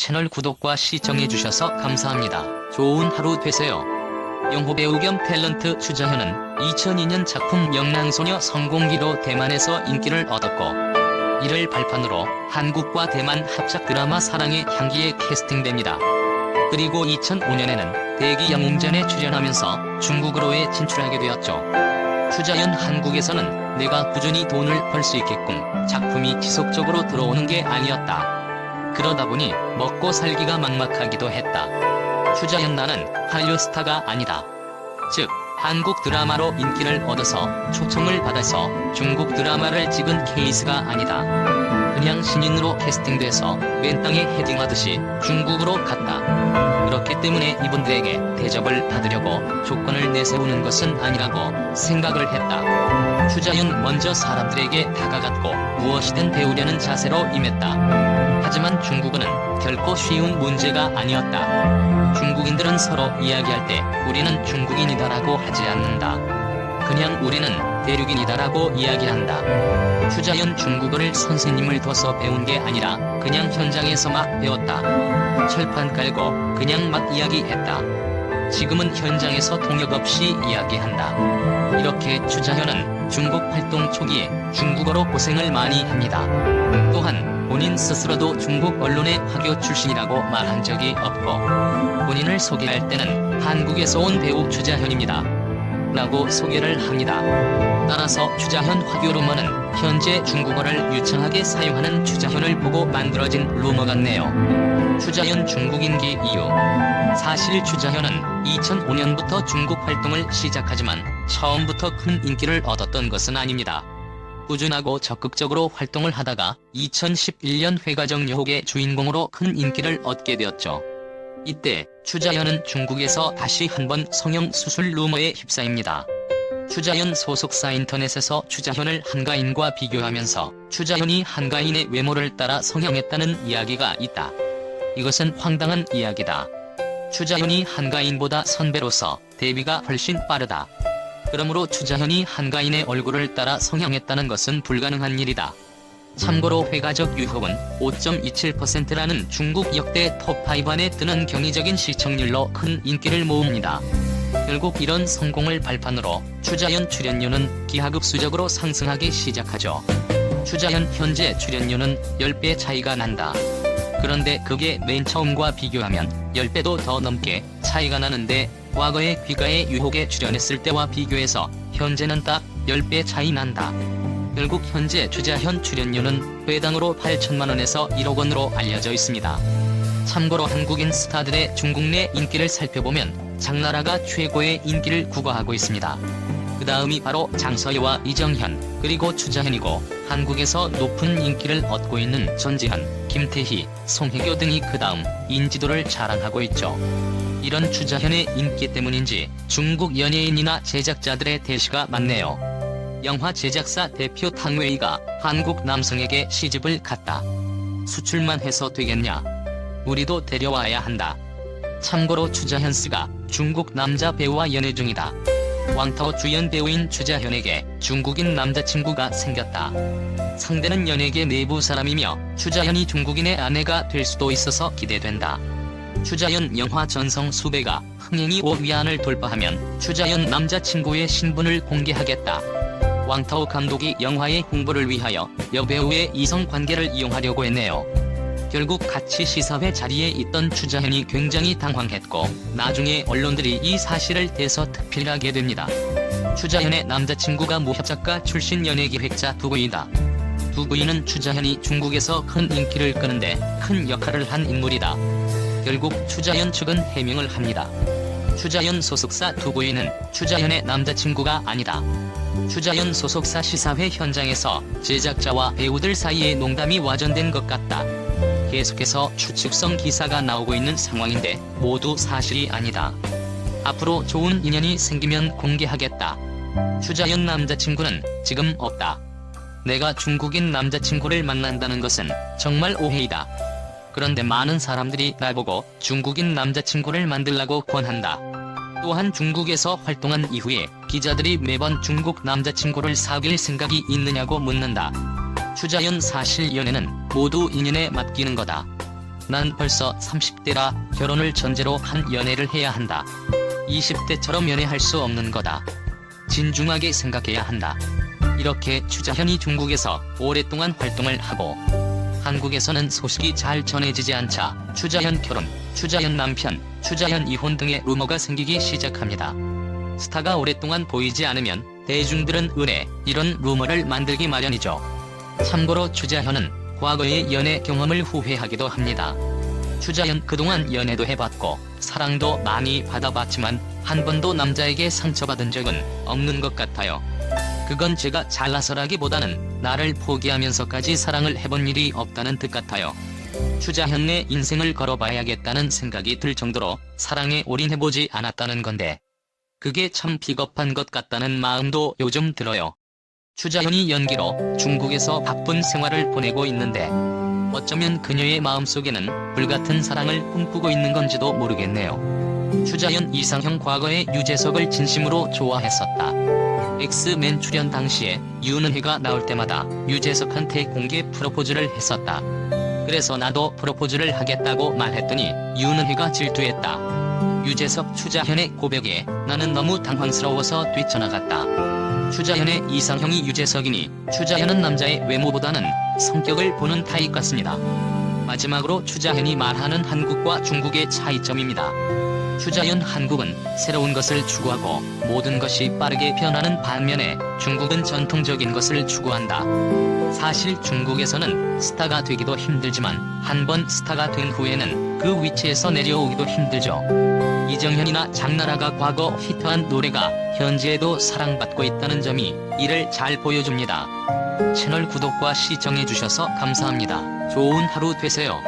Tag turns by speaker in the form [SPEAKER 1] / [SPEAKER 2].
[SPEAKER 1] 채널 구독과 시청해 주셔서 감사합니다. 좋은 하루 되세요. 영호 배우 겸 탤런트 추자현은 2002년 작품 영랑소녀 성공기로 대만에서 인기를 얻었고 이를 발판으로 한국과 대만 합작 드라마 사랑의 향기에 캐스팅됩니다. 그리고 2005년에는 대기 영웅전에 출연하면서 중국으로에 진출하게 되었죠. 추자연 한국에서는 내가 꾸준히 돈을 벌 수 있게끔 작품이 지속적으로 들어오는 게 아니었다. 그러다 보니 먹고 살기가 막막하기도 했다. 추자연 나는 한류 스타가 아니다. 즉, 한국 드라마로 인기를 얻어서 초청을 받아서 중국 드라마를 찍은 케이스가 아니다. 그냥 신인으로 캐스팅돼서 맨 땅에 헤딩하듯이 중국으로 갔다. 그렇기 때문에 이분들에게 대접을 받으려고 조건을 내세우는 것은 아니라고 생각을 했다. 추자윤 먼저 사람들에게 다가갔고 무엇이든 배우려는 자세로 임했다. 하지만 중국어는 결코 쉬운 문제가 아니었다. 중국인들은 서로 이야기할 때 우리는 중국인이다라고 하지 않는다. 그냥 우리는 대륙인이다라고 이야기한다. 추자연 중국어를 선생님을 둬서 배운 게 아니라 그냥 현장에서 막 배웠다. 철판 깔고 그냥 막 이야기했다. 지금은 현장에서 통역 없이 이야기한다. 이렇게 추자현은 중국 활동 초기에 중국어로 고생을 많이 합니다. 또한 본인 스스로도 중국 언론의 화교 출신이라고 말한 적이 없고 본인을 소개할 때는 한국에서 온 배우 추자현입니다. 라고 소개를 합니다. 따라서 추자현 화교 루머는 현재 중국어를 유창하게 사용하는 추자현을 보고 만들어진 루머 같네요. 추자현 중국인기 이유 사실 추자현은 2005년부터 중국 활동을 시작하지만 처음부터 큰 인기를 얻었던 것은 아닙니다. 꾸준하고 적극적으로 활동을 하다가 2011년 회가정 여혹의 주인공으로 큰 인기를 얻게 되었죠. 이때 추자현은 중국에서 다시 한번 성형 수술 루머에 휩싸입니다. 추자현 소속사 인터넷에서 추자현을 한가인과 비교하면서 추자현이 한가인의 외모를 따라 성형했다는 이야기가 있다. 이것은 황당한 이야기다. 추자현이 한가인보다 선배로서 데뷔가 훨씬 빠르다. 그러므로 추자현이 한가인의 얼굴을 따라 성형했다는 것은 불가능한 일이다. 참고로 회가적 유혹은 5.27%라는 중국 역대 톱5 안에 드는 경이적인 시청률로 큰 인기를 모읍니다. 결국 이런 성공을 발판으로 추자현 출연료는 기하급수적으로 상승하기 시작하죠. 추자현 현재 출연료는 10배 차이가 난다. 그런데 그게 맨 처음과 비교하면 10배도 더 넘게 차이가 나는데 과거에 귀가의 유혹에 출연했을 때와 비교해서 현재는 딱 10배 차이 난다. 결국 현재 추자현 출연료는 회당으로 8천만원에서 1억원으로 알려져 있습니다. 참고로 한국인 스타들의 중국 내 인기를 살펴보면 장나라가 최고의 인기를 구가하고 있습니다. 그 다음이 바로 장서희와 이정현, 그리고 추자현이고 한국에서 높은 인기를 얻고 있는 전지현, 김태희, 송혜교 등이 그 다음 인지도를 자랑하고 있죠. 이런 추자현의 인기 때문인지 중국 연예인이나 제작자들의 대시가 많네요. 영화 제작사 대표 탕웨이가 한국 남성에게 시집을 갔다. 수출만 해서 되겠냐? 우리도 데려와야 한다. 참고로 추자현 씨가 중국 남자 배우와 연애 중이다. 왕타오 주연 배우인 추자현에게 중국인 남자친구가 생겼다. 상대는 연예계 내부 사람이며 추자현이 중국인의 아내가 될 수도 있어서 기대된다. 추자현 영화 전성 수배가 흥행이 5위안을 돌파하면 추자현 남자친구의 신분을 공개하겠다. 왕타오 감독이 영화의 홍보를 위하여 여배우의 이성 관계를 이용하려고 했네요. 결국 같이 시사회 자리에 있던 추자현이 굉장히 당황했고 나중에 언론들이 이 사실을 대서특필하게 됩니다. 추자현의 남자친구가 무협작가 출신 연예기획자 두부이다. 두부이는 추자현이 중국에서 큰 인기를 끄는데 큰 역할을 한 인물이다. 결국 추자현 측은 해명을 합니다. 추자현 소속사 두부이는 추자현의 남자친구가 아니다. 추자현 소속사 시사회 현장에서 제작자와 배우들 사이에 농담이 와전된 것 같다. 계속해서 추측성 기사가 나오고 있는 상황인데 모두 사실이 아니다. 앞으로 좋은 인연이 생기면 공개하겠다. 추자현 남자친구는 지금 없다. 내가 중국인 남자친구를 만난다는 것은 정말 오해이다. 그런데 많은 사람들이 나보고 중국인 남자친구를 만들라고 권한다. 또한 중국에서 활동한 이후에 기자들이 매번 중국 남자친구를 사귈 생각이 있느냐고 묻는다. 추자연 사실 연애는 모두 인연에 맡기는 거다. 난 벌써 30대라 결혼을 전제로 한 연애를 해야 한다. 20대처럼 연애할 수 없는 거다. 진중하게 생각해야 한다. 이렇게 추자현이 중국에서 오랫동안 활동을 하고 한국에서는 소식이 잘 전해지지 않자 추자현 결혼, 추자현 남편, 추자현 이혼 등의 루머가 생기기 시작합니다. 스타가 오랫동안 보이지 않으면 대중들은 의뢰 이런 루머를 만들기 마련이죠. 참고로 추자현은 과거의 연애 경험을 후회하기도 합니다. 추자현 그동안 연애도 해봤고 사랑도 많이 받아봤지만 한 번도 남자에게 상처받은 적은 없는 것 같아요. 그건 제가 잘나서라기보다는 나를 포기하면서까지 사랑을 해본 일이 없다는 뜻 같아요. 추자현 내 인생을 걸어봐야겠다는 생각이 들 정도로 사랑에 올인해보지 않았다는 건데 그게 참 비겁한 것 같다는 마음도 요즘 들어요. 추자현이 연기로 중국에서 바쁜 생활을 보내고 있는데 어쩌면 그녀의 마음속에는 불같은 사랑을 꿈꾸고 있는 건지도 모르겠네요. 추자현 이상형 과거에 유재석을 진심으로 좋아했었다. 엑스맨 출연 당시에 유은혜가 나올 때마다 유재석한테 공개 프로포즈를 했었다. 그래서 나도 프로포즈를 하겠다고 말했더니 유은혜가 질투했다. 유재석 추자현의 고백에 나는 너무 당황스러워서 뛰쳐나갔다. 추자현의 이상형이 유재석이니 추자현은 남자의 외모보다는 성격을 보는 타입 같습니다. 마지막으로 추자현이 말하는 한국과 중국의 차이점입니다. 추자현 한국은 새로운 것을 추구하고 모든 것이 빠르게 변하는 반면에 중국은 전통적인 것을 추구한다. 사실 중국에서는 스타가 되기도 힘들지만 한 번 스타가 된 후에는 그 위치에서 내려오기도 힘들죠. 이정현이나 장나라가 과거 히트한 노래가 현재에도 사랑받고 있다는 점이 이를 잘 보여줍니다. 채널 구독과 시청해주셔서 감사합니다. 좋은 하루 되세요.